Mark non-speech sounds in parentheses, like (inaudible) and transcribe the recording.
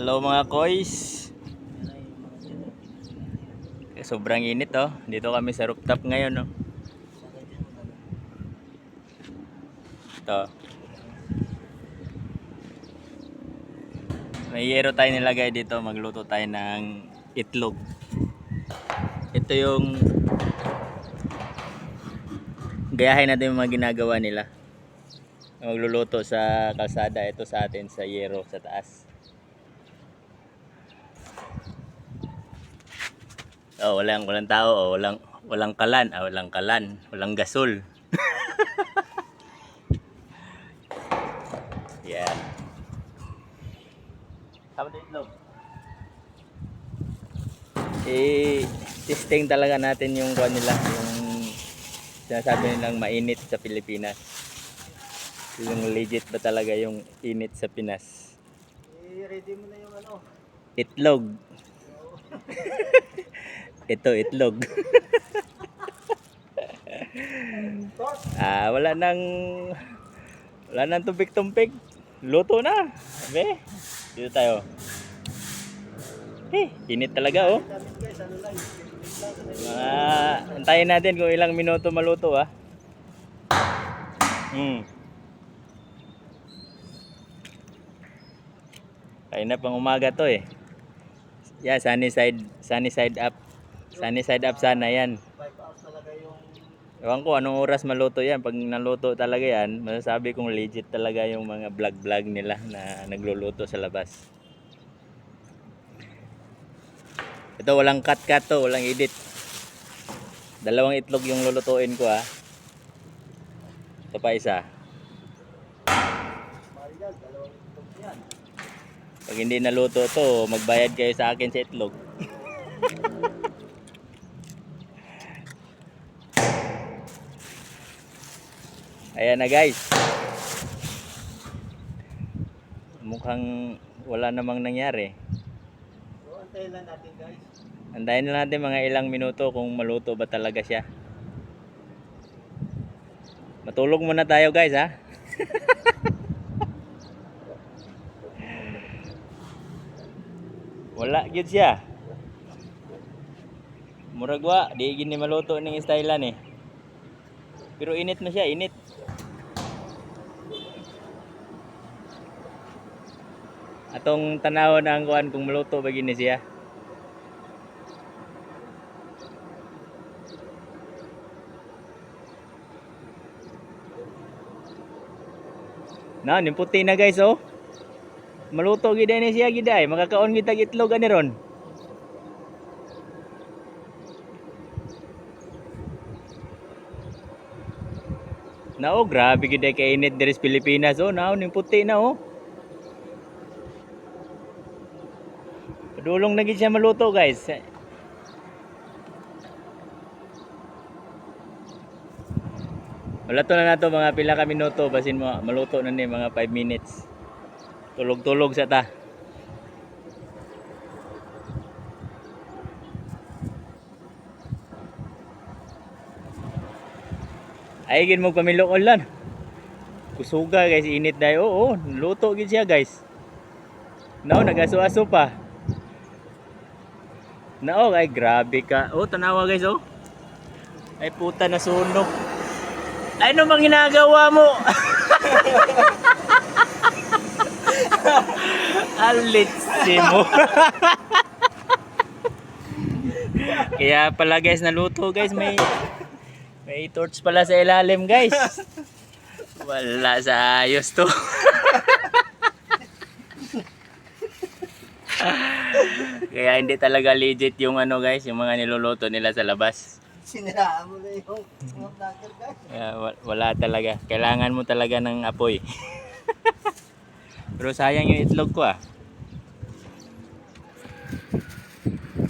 Hello mga koys. Eh, Sobrang init oh. Dito kami sa rooftop ngayon oh. Ito. May yero tayo nilagay dito. Magluto tayo ng itlog. Ito yung gayahin natin yung mga ginagawa nila. Magluluto sa kalsada. Ito sa atin sa yero sa taas. Oh, walang walang tao, oh, walang walang kalan, ah, walang kalan, walang gasol. (laughs) Yan. Tama din itlog. Eh, testing talaga natin yung kuha nila, yung sinasabi nilang mainit sa Pilipinas. Yung legit ba talaga yung init sa Pinas? I-ready mo na yung ano. Itlog. (laughs) Ito, itlog. (laughs) ah, wala nang wala nang tumpik-tumpik. Luto na. Be. Dito tayo. Eh, init talaga oh. Mga antayin natin kung ilang minuto maluto ah. Hmm. Kaya na pang umaga to eh. Yeah, sunny side, sunny side up. Sunny side up sana yan. 5 hours talaga yung Ewan ko anong oras maluto yan. Pag naluto talaga yan, masasabi kong legit talaga yung mga vlog-vlog nila na nagluluto sa labas. Ito walang cut-cut to, walang edit. Dalawang itlog yung lulutuin ko ha. Ito pa isa. Pag hindi naluto to, magbayad kayo sa akin sa itlog. (laughs) Ayan na guys. Mukhang wala namang nangyari. So, antayin lang natin guys. Antayin na natin mga ilang minuto kung maluto ba talaga siya. Matulog muna tayo guys ha. (laughs) Wala gyud siya. Murag wa, di gini maluto ning stylean eh. Pero init na siya, init. Atong tanawon ang kuan kung maluto ba gini siya. Na, ning puti na guys oh. Maluto gid ni siya gid ay, makakaon gid itlog ani ron. Na oh, grabe gid ay kainit diri sa Pilipinas oh, now ning puti na oh. Padulong na siya maluto guys. Wala to na nato mga pila ka minuto basin mo maluto na ni mga 5 minutes. Tulog-tulog sa ta. Ay gid mo pamilokon lan. Kusuga guys init dayo. Oo, luto gid siya guys. Now nagaso-aso pa. Nao ay grabe ka. Oh, tanawa guys oh. Ay puta na sunog. Ay, ano bang ginagawa mo? (laughs) Alitsi mo. (laughs) Kaya pala guys, naluto guys. May may torch pala sa ilalim guys. Wala sa ayos to. (laughs) Kaya hindi talaga legit yung ano guys, yung mga niluluto nila sa labas. Siniraan mo na yung mga vlogger guys. Wa- wala talaga. Kailangan mo talaga ng apoy. (laughs) Pero sayang yung itlog ko ah.